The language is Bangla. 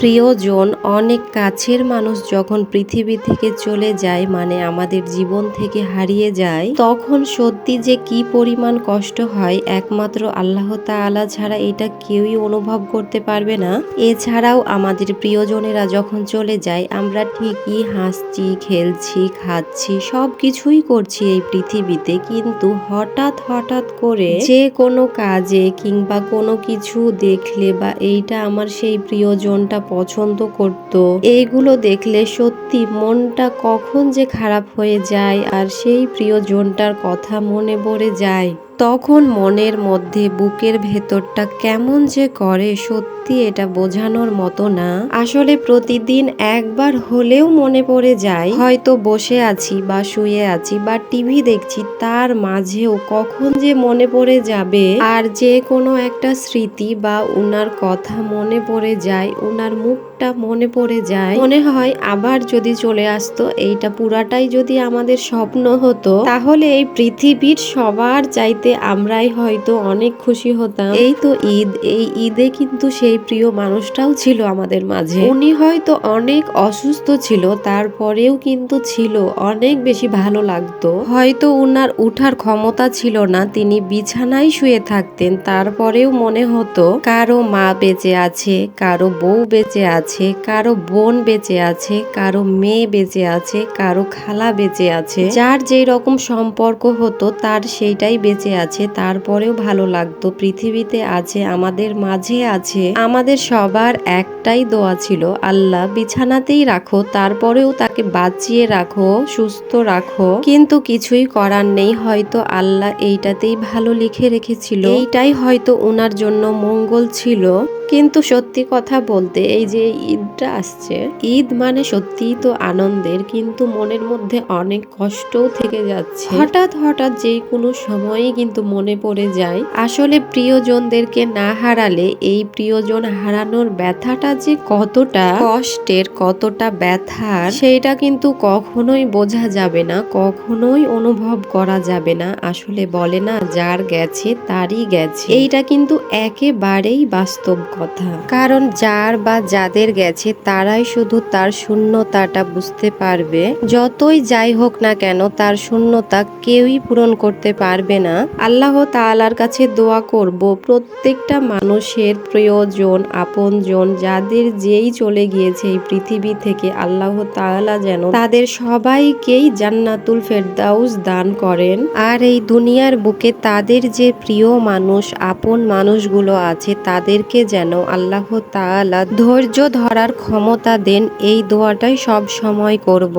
প্রিয়জন, অনেক কাছের মানুষ যখন পৃথিবী থেকে চলে যায় মানে আমাদের জীবন থেকে হারিয়ে যায়, তখন সত্যি যে কি পরিমাণ কষ্ট হয়, একমাত্র আল্লাহ তাআলা ছাড়া এটা কেউই অনুভব করতে পারবে না। এছাড়াও আমাদের প্রিয়জনেরা যখন চলে যায়, আমরা ঠিকই হাসছি, খেলছি, খাচ্ছি সব কিছুই করছি এই পৃথিবীতে। কিন্তু হঠাৎ হঠাৎ করে যে কোনো কাজে কিংবা কোনো কিছু দেখলে বা এইটা আমার সেই প্রিয়জনটা পছন্দ করত। এইগুলো দেখলে সত্যি মনটা কখন যে খারাপ হয়ে যায় আর সেই প্রিয়জনটার কথা মনে পড়ে যায়। তখন মনের মধ্যে বুকের ভেতরটা কেমন যে করে সত্যি এটা বোঝানোর মতো না। আসলে প্রতিদিন একবার হলেও মনে পড়ে যায়, হয়তো বসে আছি বা শুয়ে আছি বা টিভি দেখছি, তার মাঝেও কখন যে মনে পড়ে যাবে আর যে কোনো একটা স্মৃতি বা উনার কথা মনে পড়ে যায়, উনার মুখটা মনে পড়ে যায়। মনে হয় আবার যদি চলে আসতো, এইটা পুরাটাই যদি আমাদের স্বপ্ন হতো, তাহলে এই পৃথিবীর সবার চাইতে আমরাই হয়তো অনেক খুশি হতাম। এই তো ঈদ, এই ঈদে কিন্তু সেই প্রিয় মানুষটাও ছিল আমাদের মাঝে। উনি হয়তো অনেক অসুস্থ ছিল, তারপরেও কিন্তু ছিল, অনেক বেশি ভালো লাগতো। হয়তো উনার উঠার ক্ষমতা ছিল না, তিনি বিছানায় শুয়ে থাকতেন, তারপরেও মনে হতো, কারও মা বেঁচে আছে, কারও বউ বেঁচে আছে, কারও বোন বেঁচে আছে, কারও মেয়ে বেঁচে আছে, কারও খালা বেঁচে আছে। যার যেই রকম সম্পর্ক হতো, তার সেইটাই বেঁচে আছে, তারপরেও ভালো লাগতো। পৃথিবীতে আছে, আমাদের মাঝে আছে। আমাদের সবার একটাই দোয়া ছিল, আল্লাহ, বিছানাতেই রাখো, তারপরেও তাকে বাঁচিয়ে রাখো, সুস্থ রাখো। কিন্তু কিছুই করার নেই, হয়তো আল্লাহ এইটাতেই ভালো লিখে রেখেছিল। এইটাই হয়তো ওনার জন্য মঙ্গল ছিল। কিন্তু সত্যি কথা বলতে এই যে ঈদটা আসছে, ঈদ মানে সত্যিই তো আনন্দের, কিন্তু মনের মধ্যে অনেক কষ্টও থেকে যাচ্ছে। হঠাৎ হঠাৎ যে কোনো সময়ই কিন্তু মনে পড়ে যায়, আসলে প্রিয়জনদেরকে না হারালে এই প্রিয়জন হারানোর ব্যথাটা যে কতটা কষ্টের, কতটা ব্যথার সেইটা কিন্তু কখনোই বোঝা যাবে না, কখনোই অনুভব করা যাবে না। আসলে বলে না, যার গেছে, তারই গেছে। এইটা কিন্তু একেবারেই বাস্তব কথা। কারণ যার বা যাদের গেছে, তারাই শুধু তার শূন্যতাটা বুঝতে পারবে। যতই যাই হোক না কেন, তার শূন্যতা কেউই পূরণ করতে পারবে না। আল্লাহ তাআলার কাছে দোয়া করব, প্রত্যেকটা মানুষের প্রিয়জন, আপনজন, যাদের যেই চলে গিয়েছে এই পৃথিবী থেকে, আল্লাহ তাআলা যেন তাদের সবাইকেই জান্নাতুল ফেরদাউস দান করেন। আর এই দুনিয়ার বুকে তাদের যে প্রিয় মানুষ, আপন মানুষগুলো আছে, তাদেরকে যেন আল্লাহ তাআলা ধৈর্য ধরার ক্ষমতা দেন এই দোয়াটাই সব সময় করব।